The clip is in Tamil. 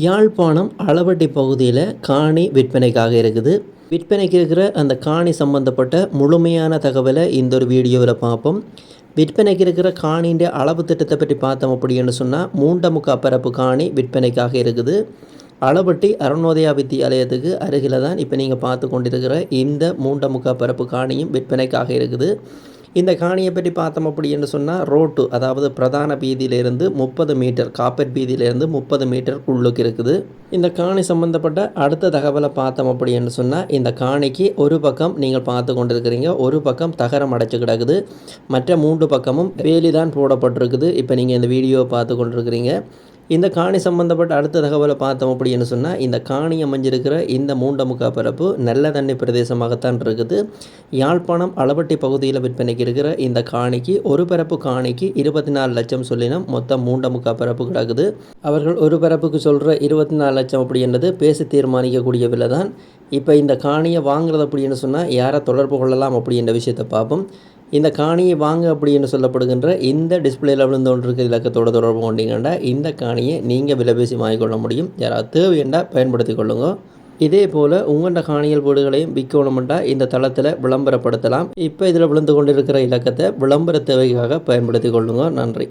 யாழ்ப்பாணம் அளவட்டி பகுதியில் காணி விற்பனைக்காக இருக்குது. விற்பனைக்கு இருக்கிற அந்த காணி சம்பந்தப்பட்ட முழுமையான தகவலை இந்த ஒரு வீடியோவில் பார்ப்போம். விற்பனைக்கு இருக்கிற காணின்ற அளவு திட்டத்தை பற்றி பார்த்தோம் அப்படின்னு சொன்னால் மூண்டமுக்கா பரப்பு காணி விற்பனைக்காக இருக்குது. அளவட்டி அருணோதயா வித்தியாலயத்துக்கு அருகில் தான் இப்போ நீங்கள் பார்த்து கொண்டிருக்கிற இந்த மூண்டமுக்கா பரப்பு காணியும் விற்பனைக்காக இருக்குது. இந்த காணியை பற்றி பார்த்தோம் அப்படின்னு சொன்னால் ரோட்டு அதாவது பிரதான பீதியிலிருந்து முப்பது மீட்டர் காப்பர் பீதியிலிருந்து முப்பது மீட்டர் உள்ளுக்கு இருக்குது. இந்த காணி சம்மந்தப்பட்ட அடுத்த தகவலை பார்த்தோம் அப்படின்னு சொன்னால் இந்த காணிக்கு ஒரு பக்கம் நீங்கள் பார்த்து கொண்டிருக்கிறீங்க ஒரு பக்கம் தகரம் அடைச்சு கிடக்குது. மற்ற மூன்று பக்கமும் வேலி தான் போடப்பட்டிருக்குது. இப்போ நீங்கள் இந்த வீடியோவை பார்த்து கொண்டிருக்கிறீங்க. இந்த காணி சம்பந்தப்பட்ட அடுத்த தகவலை பார்த்தோம் அப்படின்னு சொன்னால் இந்த காணி அமைஞ்சிருக்கிற இந்த மூண்டமுக்கா பரப்பு நல்ல தண்ணி பிரதேசமாகத்தான் இருக்குது. யாழ்ப்பாணம் அளபட்டி பகுதியில் விற்பனைக்கு இருக்கிற இந்த காணிக்கு ஒரு பரப்பு காணிக்கு இருபத்தி நாலு லட்சம் சொல்லினோம் மொத்தம் மூண்டமுக்கா பரப்பு கிடக்குது. அவர்கள் ஒரு பரப்புக்கு சொல்கிற இருபத்தி நாலு லட்சம் அப்படின்றது பேசி தீர்மானிக்கக்கூடிய விலை தான் இப்போ இந்த காணியை வாங்குறது அப்படின்னு சொன்னால் யாரை தொடர்பு கொள்ளலாம் அப்படின்ற விஷயத்தை பார்ப்போம். இந்த காணியை வாங்க அப்படின்னு சொல்லப்படுகின்ற இந்த டிஸ்பிளேல விழுந்து கொண்டிருக்கிற இலக்கத்தோட தொடர்பு கொண்டீங்கன்னா இந்த காணியை நீங்கள் விலைபேசி வாங்கிக்கொள்ள முடியும். யாராவது தேவையண்டா பயன்படுத்தி கொள்ளுங்க. இதே போல் உங்கள்கிட்ட காணியல் வீடுகளையும் விற்கணுமெண்டா இந்த தளத்தில் விளம்பரப்படுத்தலாம். இப்போ இதில் விழுந்து கொண்டிருக்கிற இலக்கத்தை விளம்பர தேவைக்காக பயன்படுத்தி கொள்ளுங்க. நன்றி.